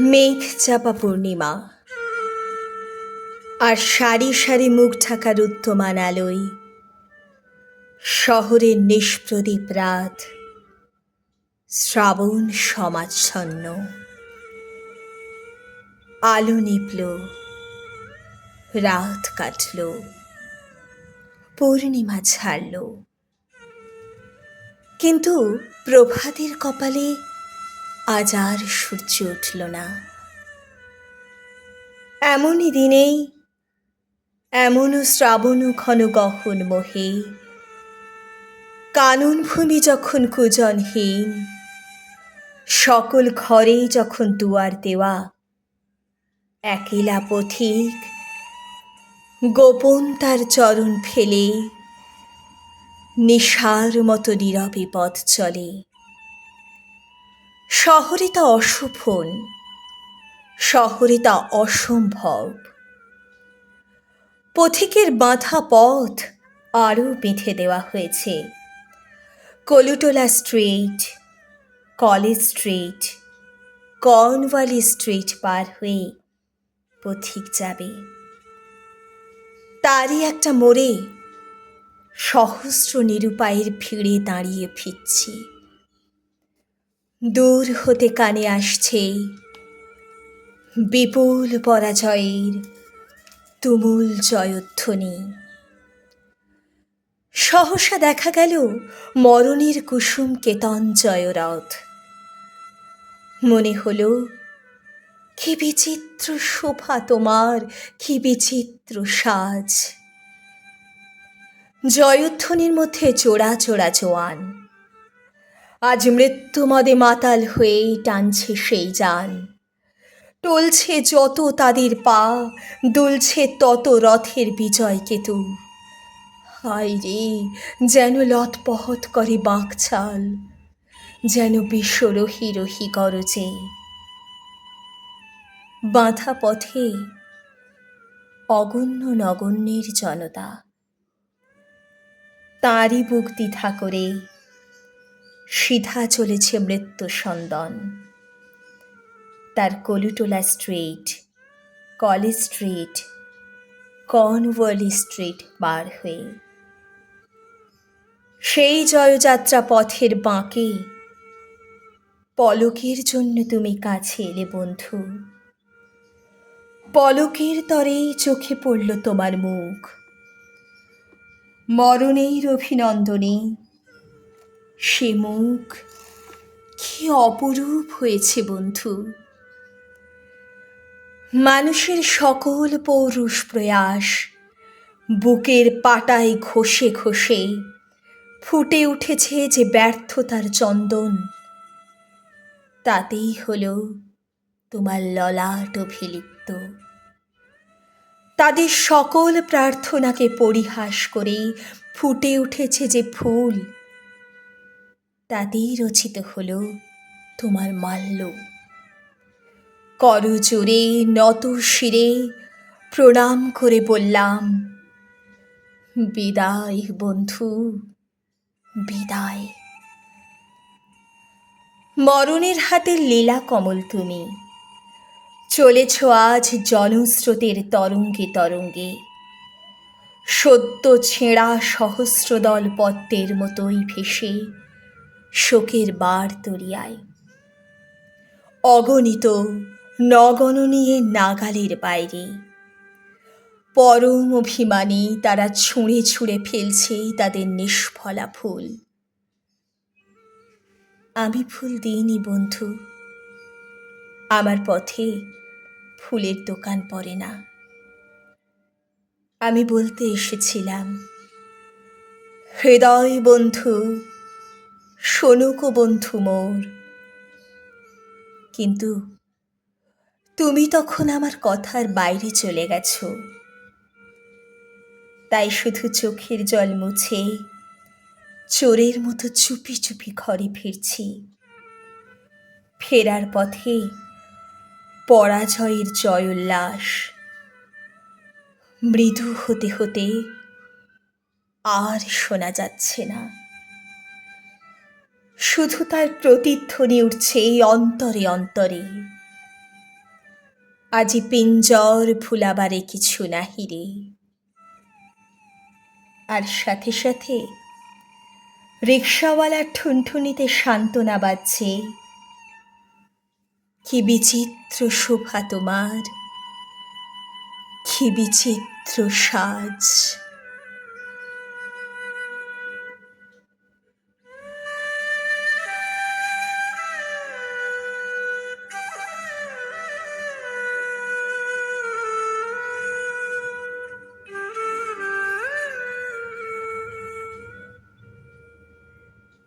মেঘ চাপা পূর্ণিমা। আর সারি সারি মুখ ঢাকার উত্তমান আলোয়। শহরের নিষ্প্রদীপ রাত। শ্রাবণ সমাচ্ছন্ন। আলো নিপল। রাত কাটল। পূর্ণিমা ছাড়ল। কিন্তু প্রভাতের কপালে আজ আর সূর্য উঠল না। এমনই দিনেই এমনও শ্রাবণ ঘন গহন মোহে। কানন ভূমি যখন কুজনহীন, সকল ঘরেই যখন দুয়ার দেওয়া, একেলা পথিক, গোপন তার চরণ ফেলে, নিশার মতো নীরবে পথ চলে। শহরে তা অশোভন শহরে তা অসম্ভব। পথিকের বাঁধা পথ আরও বেঁধে দেওয়া হয়েছে। Kolutola street, college street, Cornwallis street পার হয়ে পথিক যাবে। তারই একটা মোড়ে সহস্র নিরুপায়ের ভিড়ে দাঁড়িয়ে ফিরছি। দূর হতে কানে আসছে বিপুল পরাজয়ের তুমুল জয়ধ্বনি। সহসা দেখা গেল মরণের কুসুম কেতন জয়রথ। মনে হলো, কি বিচিত্র শোভা তোমার, কি বিচিত্র সাজ। জয়ধ্বনির মধ্যে চোরা চোরা জোয়ান। আজ মৃত্যুমদে মাতাল হয়েই টানছে সেই যান টলছে যত তাদের পা, দুলছে তত রথের বিজয় কেতু। হায় রে, যেন লতপহত করে বাঁকছাল যেন বিশ্ব রহি রহি গরজে। বাঁধা পথে অগণ্য নগণ্যের জনতা। তারই বুক দ্বিধা করে সিধা চলেছে মৃত্যু সন্দন তার Kolutola street college street Cornwallis street পার হয়ে। সেই জয়যাত্রা পথের বাঁকে। পলকের জন্য তুমি কাছে এলে বন্ধু। পলকের তরেই চোখে পড়ল তোমার মুখ। মরণের অভিনন্দনে সে মুখ কি অপরূপ হয়েছে বন্ধু। মানুষের সকল পৌরুষ প্রয়াস বুকের পাটায় ঘষে ঘষে ফুটে উঠেছে যে ব্যর্থতার চন্দন। তাতেই হল তোমার ললাট অভিলিপ্ত। তাদের সকল প্রার্থনাকে পরিহাস করে ফুটে উঠেছে যে ফুল তাতেই রচিত হলো তোমার মাল্য। করজোরে নত শিরে, প্রণাম করে বললাম, বিদায় বন্ধু, বিদায়। মরণের হাতে লীলা কমল তুমি। চলেছ আজ জনস্রোতের তরঙ্গে তরঙ্গে। সদ্য ছেঁড়া সহস্রদল পদ্মের মতোই ভেসে শোকের বার তরিয়ায়। অগণিত নগণনীয় নাগালের বাইরে। পরম অভিমানী তারা ছুঁড়ে ছুঁড়ে ফেলছে তাদের নিষ্ফলা ফুল। আমি ফুল দিইনি, বন্ধু। আমার পথে ফুলের দোকান পড়ে না। আমি বলতে এসেছিলাম, হৃদয় বন্ধু শোনুক বন্ধু মোর। কিন্তু তুমি তখন আমার কথার বাইরে চলে গেছো। তাই শুধু চোখের জল মুছে চোরের মতো চুপি চুপি ঘরে ফিরছি। ফেরার পথে পরাজয়ের জয় উল্লাস মৃদু হতে হতে আর শোনা যাচ্ছে না। শুধু তার প্রতিধ্বনি উঠছে এই অন্তরে অন্তরে। আজি পিঞ্জর ভুলাবারে কিছু নাহি রে। আর সাথে সাথে রিক্সাওয়ালার ঠুনঠুনিতে সান্ত্বনা বাজছে। কি বিচিত্র শোভা তোমার, কি বিচিত্র সাজ।